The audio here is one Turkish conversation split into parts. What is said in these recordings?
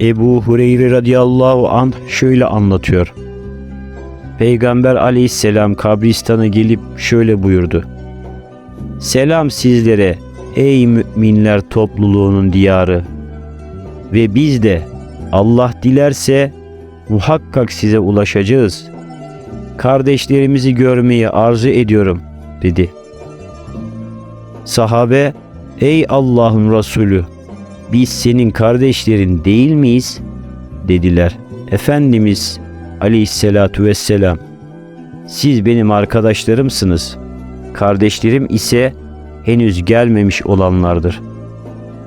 Ebu Hureyre radıyallahu anh şöyle anlatıyor. Peygamber aleyhisselam kabristana gelip şöyle buyurdu. Selam sizlere ey müminler topluluğunun diyarı. Ve biz de Allah dilerse muhakkak size ulaşacağız. Kardeşlerimizi görmeyi arzu ediyorum dedi. Sahabe ey Allah'ın Resulü biz senin kardeşlerin değil miyiz? dediler. Efendimiz aleyhissalatu vesselam siz benim arkadaşlarımsınız. Kardeşlerim ise henüz gelmemiş olanlardır.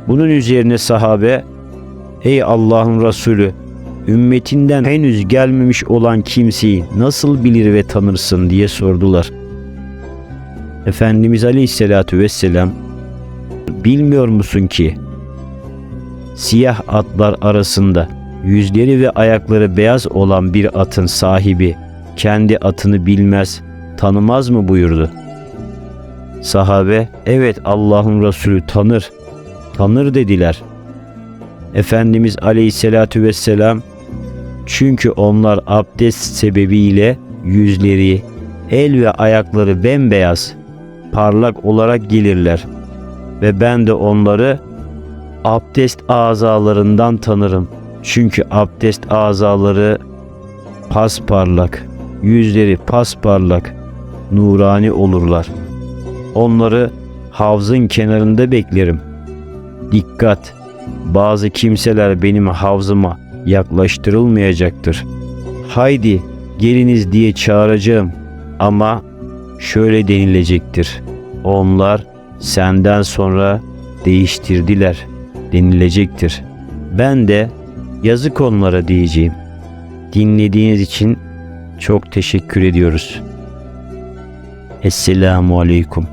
Bunun üzerine sahabe Ey Allah'ın Resulü ümmetinden henüz gelmemiş olan kimseyi nasıl bilir ve tanırsın diye sordular. Efendimiz Aleyhisselatü Vesselam bilmiyor musun ki siyah atlar arasında yüzleri ve ayakları beyaz olan bir atın sahibi kendi atını bilmez, tanımaz mı buyurdu. Sahabe, evet Allah'ın Resulü tanır, tanır dediler. Efendimiz Aleyhisselatü Vesselam, çünkü onlar abdest sebebiyle yüzleri, el ve ayakları bembeyaz, parlak olarak gelirler ve ben de onları abdest azalarından tanırım. Çünkü abdest azaları pasparlak, yüzleri pasparlak, nurani olurlar. Onları havzın kenarında beklerim. Dikkat! Bazı kimseler benim havzıma yaklaştırılmayacaktır. Haydi geliniz diye çağıracağım ama şöyle denilecektir. Onlar senden sonra değiştirdiler denilecektir. Ben de yazık onlara diyeceğim. Dinlediğiniz için çok teşekkür ediyoruz. Esselamu Aleyküm.